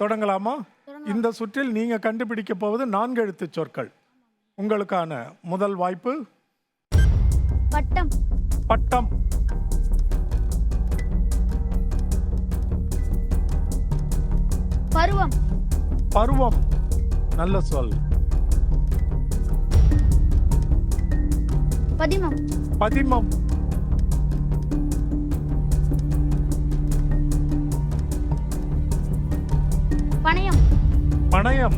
தொடங்கலாமா? இந்த சுற்றில் நீங்க கண்டுபிடிக்க போவது நான்கு எழுத்து சொற்கள். உங்களுக்கான முதல் வாய்ப்பு? பட்டம். பட்டம். பருவம். பருவம். நல்ல சொல். பதிமம். பதிமம். பணயம். பணயம்.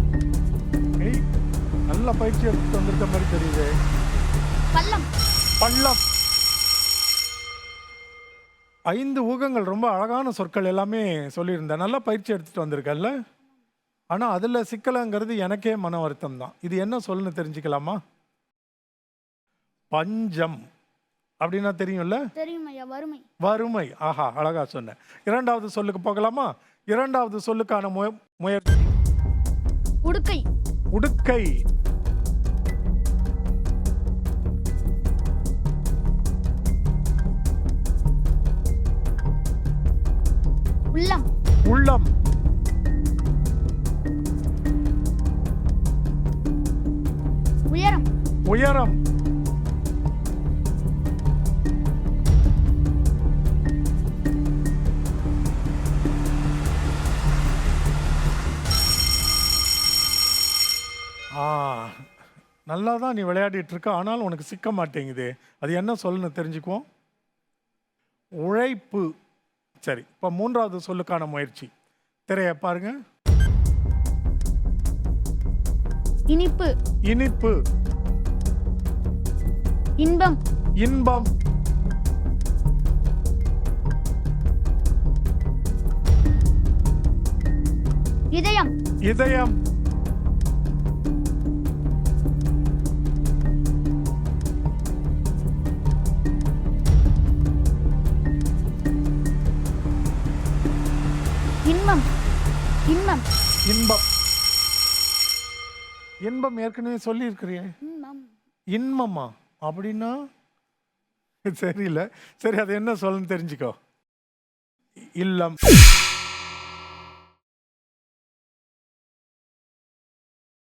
ஏய், நல்ல பயிற்சி எடுத்துட்டு வந்திருக்க மாதிரி தெரியுது. பள்ளம். பள்ளம். ஐந்து ஊகங்கள் ரொம்ப அழகான சொற்கள் எல்லாமே சொல்லியிருந்தேன். நல்லா பயிற்சி எடுத்துட்டு வந்திருக்கல்ல? ஆனால் அதில் சிக்கலங்கிறது எனக்கே மன வருத்தம் தான். இது என்ன சொல்லுன்னு தெரிஞ்சுக்கலாமா? பஞ்சம். அப்படின்னா தெரியும்ல? தெரியும் ஐயா வறுமை. வறுமை. ஆஹா அழகா சொன்னேன். இரண்டாவது சொல்லுக்கு போகலாமா? இரண்டாவது சொல்லுக்கான முய முயற்சி உடுக்கை. உடுக்கை. உள்ளம். உள்ளம். உயரம். உயரம். ஆ நல்லா தான் நீ விளையாடிட்டு இருக்க ஆனாலும் உனக்கு சிக்க மாட்டேங்குது அது என்ன சொல்லுன்னு தெரிஞ்சுக்குவோம். உழைப்பு. சரி இப்போ மூன்றாவது சொல்லுக்கான முயற்சி. திரையை பாருங்க. இனிப்பு. இனிப்பு. இன்பம். இன்பம். இதயம். இதயம். இன்பம். இன்பம். இன்பம். இன்பம் ஏற்கனவே சொல்லியிருக்கிறியே. இன்பம். இன்பமா? அப்படின்னா தெரியல சரி அது என்ன சொல்லுன்னு தெரிஞ்சுக்கோ. இல்லம்.